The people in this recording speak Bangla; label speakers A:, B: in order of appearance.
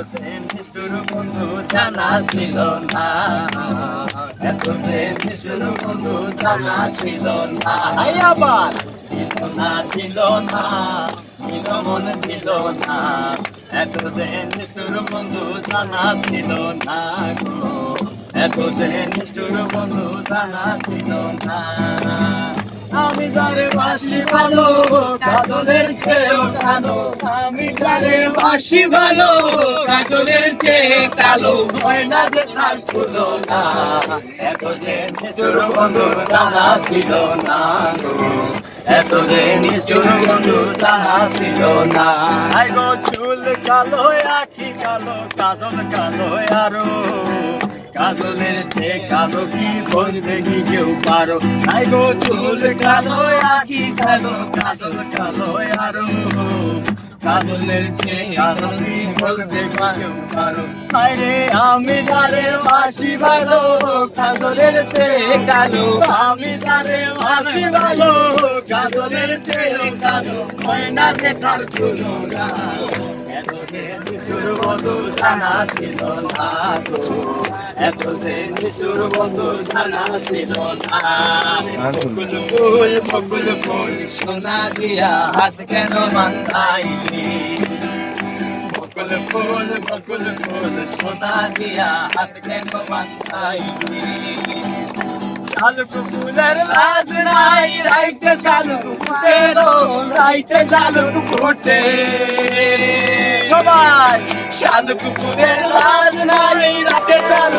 A: এতদিন নিষ্ঠুর বন্ধু জানা ছিল না। এতদিন নিষ্ঠুর বন্ধু জানা ছিল না। এই আবার। দিল না দিল না দিল মন দিল না। নিষ্ঠুর বন্ধু জানা ছিল না গো। বন্ধু জানা ছিল না। আমি তারে বাসি ভালো কাজলের চেয়েও কালো আমি তারে বাসি ভালো, কাজলের চেয়ে কালো না যে তার এত যে নিষ্ঠুর বন্ধু জানা ছিল না এত যে নিষ্ঠুর বন্ধু জানা ছিল না। গো চুল কালো, আখি কালো, কাজল কালো আরও। কাজলের চেয়ে কালো, কি বলবে কি কেউ পারো? তাই গো চুল কালো, আখি কালো, কাজল কালো আরও। কাজলের সে আনন্দে কেউ পারো কারও। আরে আমি যারে বাসি ভালো কাজলের সে কালো। আমি যারে বাসি ভালো কাজলের সে কালো। ময়না দেখার তুলনা নিষ্ঠুর বন্ধু জানা ছিল না গো এত যে নিষ্ঠুর বন্ধু জানা ছিল না বকুল ফুল বকুল ফুল সোনা দিয়া হাত কেন মাথাইলি বকুল ফুল বকুল ফুল সোনা দিয়া হাত কেন মাথাইলি শালুক ফুলের লাজ নাই রাইতে শালুক ফুটে রাইতে শালুক ফুটে সবাই। শালুক ফুলের লাজ নাই শালুক